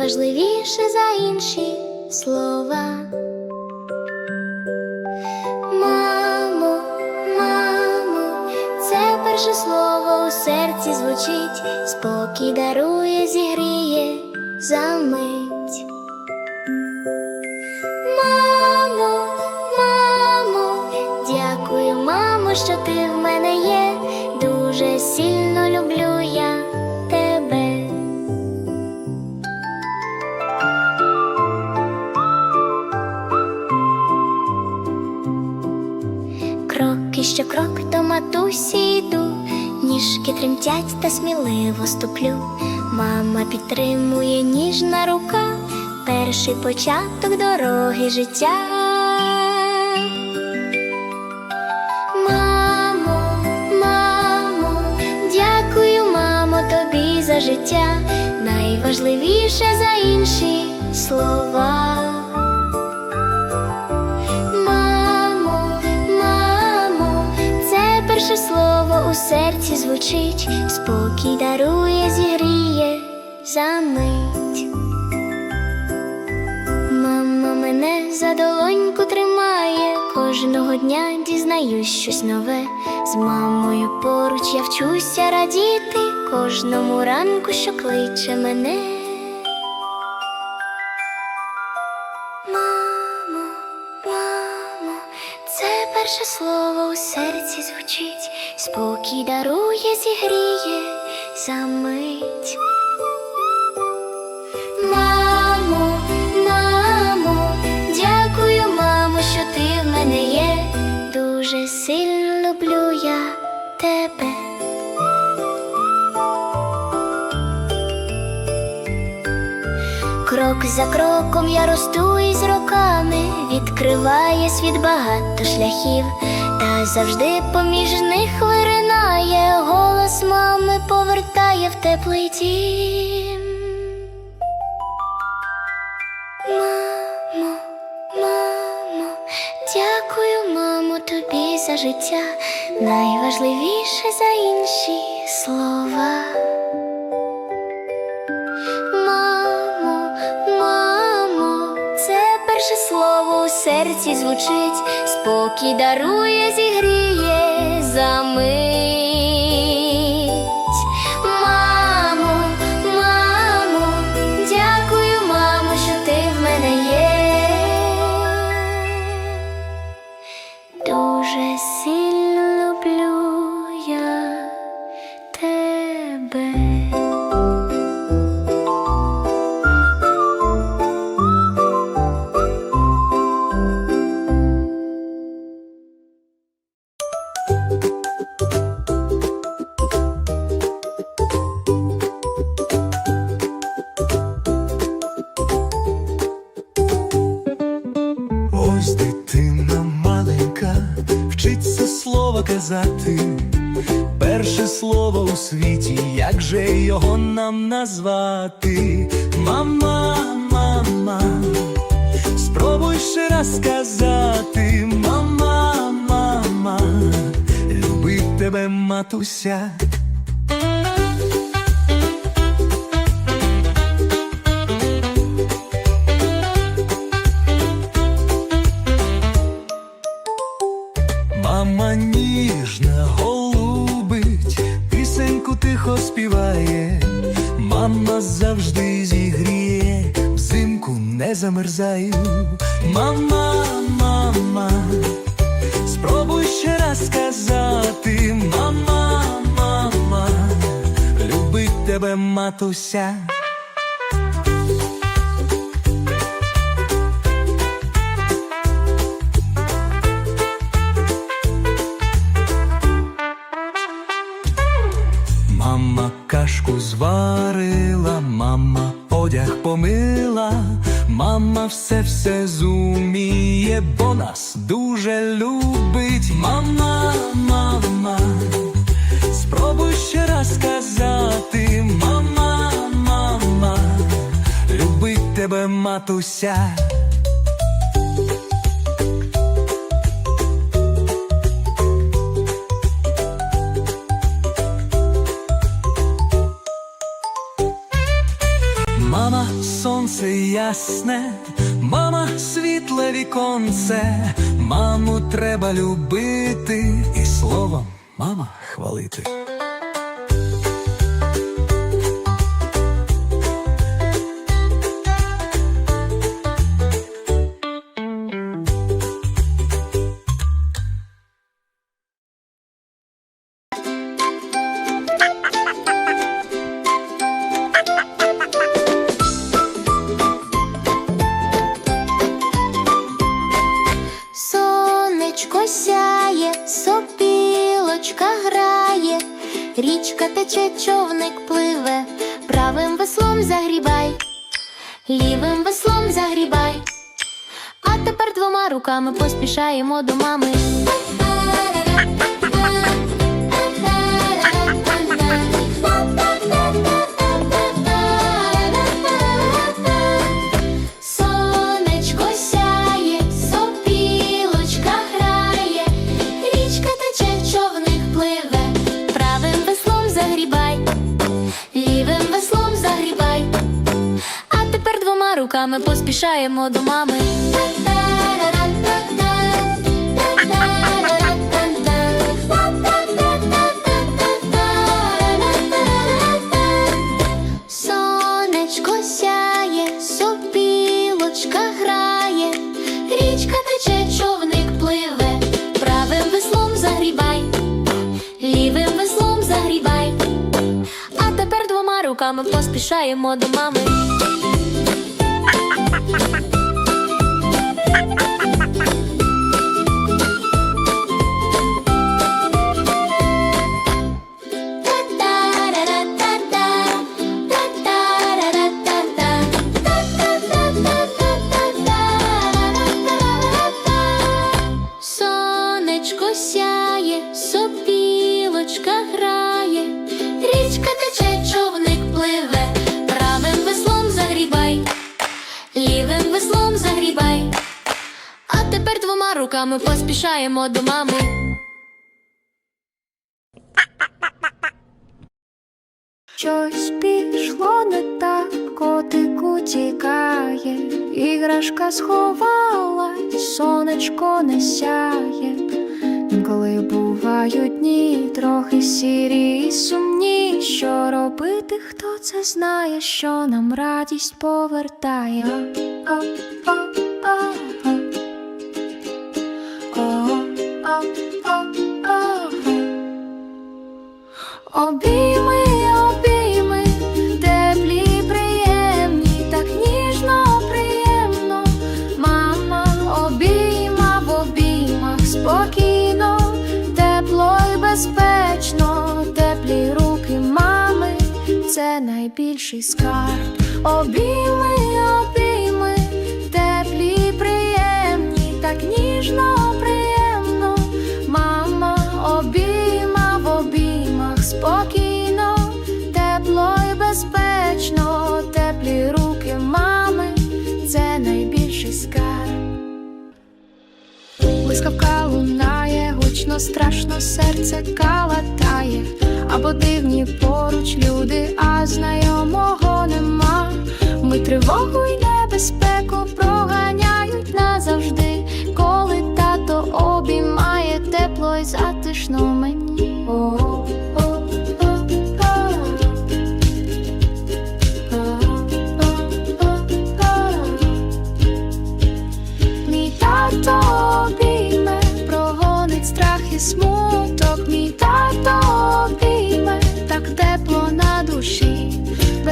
найважливіше за інші слова. Мамо, мамо, це перше слово у серці звучить, спокій дарує, зігріє за мить. Що крок до матусі йду, ніжки тремтять та сміливо ступлю. Мама підтримує ніжна рука, перший початок дороги життя. Мамо, мамо, дякую, мамо, тобі за життя, найважливіше за інші слова. Це слово у серці звучить, спокій дарує, зігріє за мить. Мама мене за долоньку тримає, кожного дня дізнаюсь щось нове. З мамою поруч я вчуся радіти кожному ранку, що кличе мене. Спокій дарує, зігріє за мить. Мамо, мамо, дякую, мамо, що ти в мене є. Дуже сильно люблю я тебе. Крок за кроком я росту із роками, відкриває світ багато шляхів, та завжди поміж них виринає голос мами, повертає в теплий дім. Мамо, мамо, дякую, мамо, тобі за життя, найважливіше за інші слова. Серці звучить, спокій дарує, зігріє за мить. Мамо, мамо, дякую, мамо, що ти в мене є. Дуже слово у світі, як же його нам назвати? Мама, мама, спробуй ще раз сказати. Мама, мама, любить тебе матуся. Не замерзаю. Мама, мама, спробуй ще раз сказати, мама, мама, любить тебе матуся. Мама кашку зварила, мама одяг помила, мама все все зуміє, бо нас дуже любить. Мама, мама, спробуй ще раз сказати, мама, мама, любить тебе матуся. Ясне, мама світле віконце, маму треба любити і словом мама хвалити. Двома руками поспішаємо до мами. Сонечко сяє, сопілочка грає, річка тече, човник пливе, правим веслом загрібай, лівим веслом загрібай, а тепер двома руками поспішаємо до мами. Поспішаємо до мами. Поспішаємо до мами. Щось пішло не так, котик утікає, іграшка сховалась, сонечко не сяє. Коли бувають дні трохи сірі і сумні, що робити, хто це знає, що нам радість повертає. О, о, о, о. О, Обійми, обійми, теплі, приємні, так ніжно, приємно. Мама обійма в обіймах спокійно, тепло і безпечно, теплі руки мами, це найбільший скарб. Обійми, обійми, гучно, страшно, серце калатає, або дивні поруч люди, а знайомого нема. Ми тривогу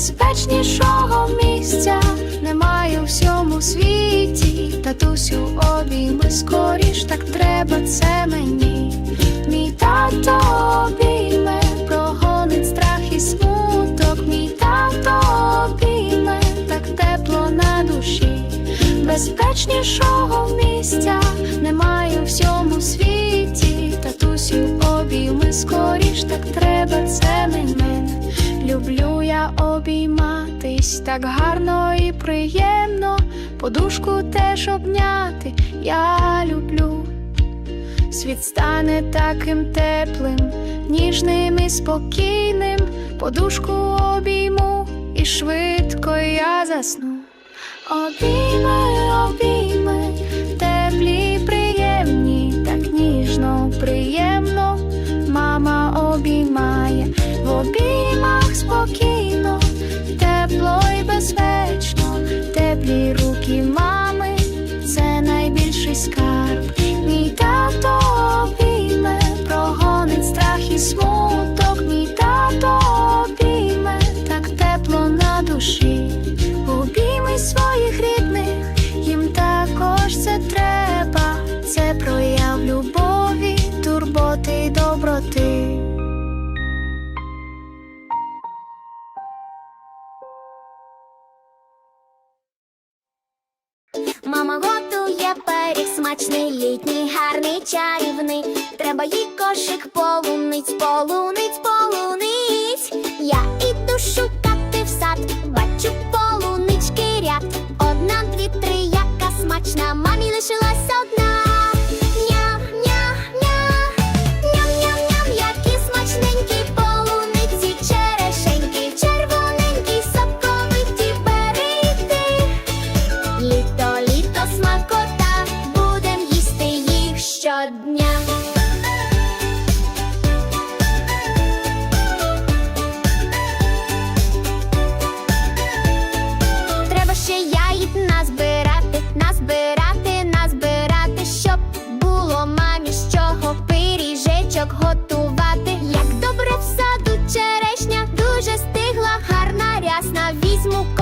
безпечнішого місця немає у всьому світі. Татусю обійми скоріш, так треба це мені. Мій тато обійме, прогонить страх і смуток, мій тато обійме, так тепло на душі безпечнішого місця немає у всьому світі. Татусю, обійми скоріш, так треба це мене люблю я обійматись, так гарно і приємно, подушку теж обняти. Я люблю, світ стане таким теплим, ніжним і спокійним, подушку обійму і швидко я засну. Обійми, обійми, теплі, приємні, так ніжно, приємно, мама обіймає в обійми. Okay. не чарівний, треба їй кошик полуниць, полуниць, полуниць. Я іду шукати в сад, бачу полунички ряд. Одна, дві, три, яка смачна, мамі лишилась одна.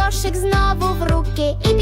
кошик знову в руки і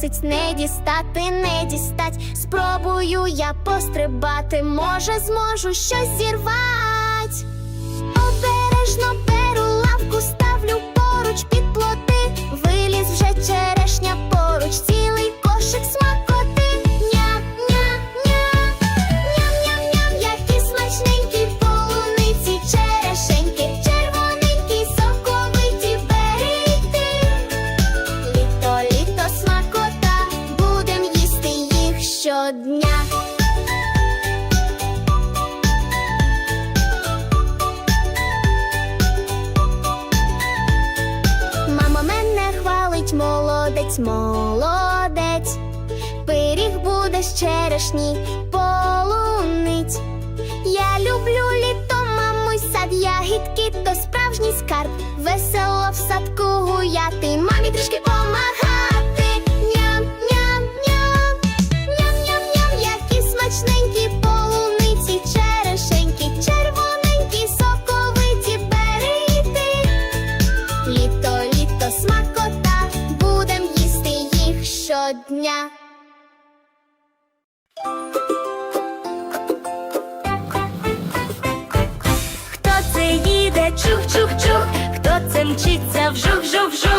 досить не дістати, не дістать. Спробую я пострибати, може, зможу щось зірвать. Обережно беру лавку, ставлю поруч під. Ось молодець, пиріг буде з черешні полунить. Я люблю літо, маму й сад, ягідки, то справжній скарб, весело в садку гуяти, мамі трішки. Дня, Хто це їде? Чух-чух-чух, хто це мчиться? Вжух-жух-жух?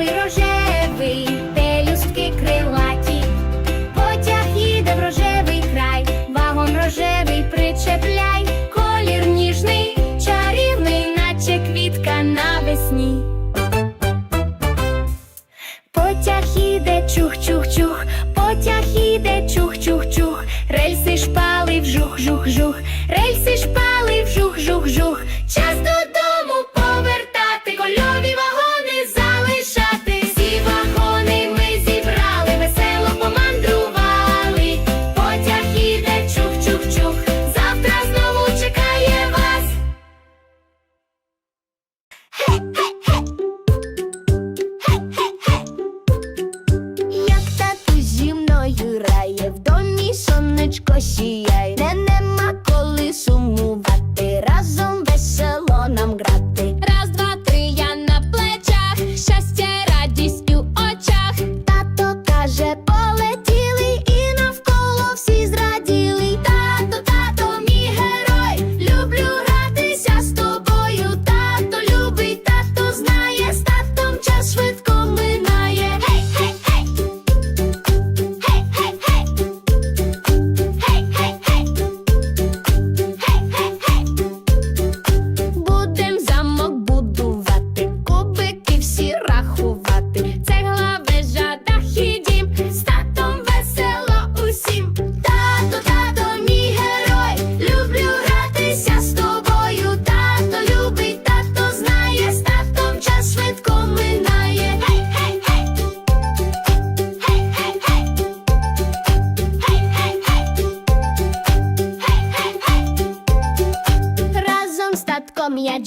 Рожевий, рожевий, де люстки крилаті, потяг їде в рожевий край, вагон рожевий причепляй, колір ніжний, чарівний, наче квітка навесні. Потяг іде чух-чух-чух, потяг іде чух-чух-чух, рельси шпали жух, жух, жух.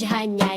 татком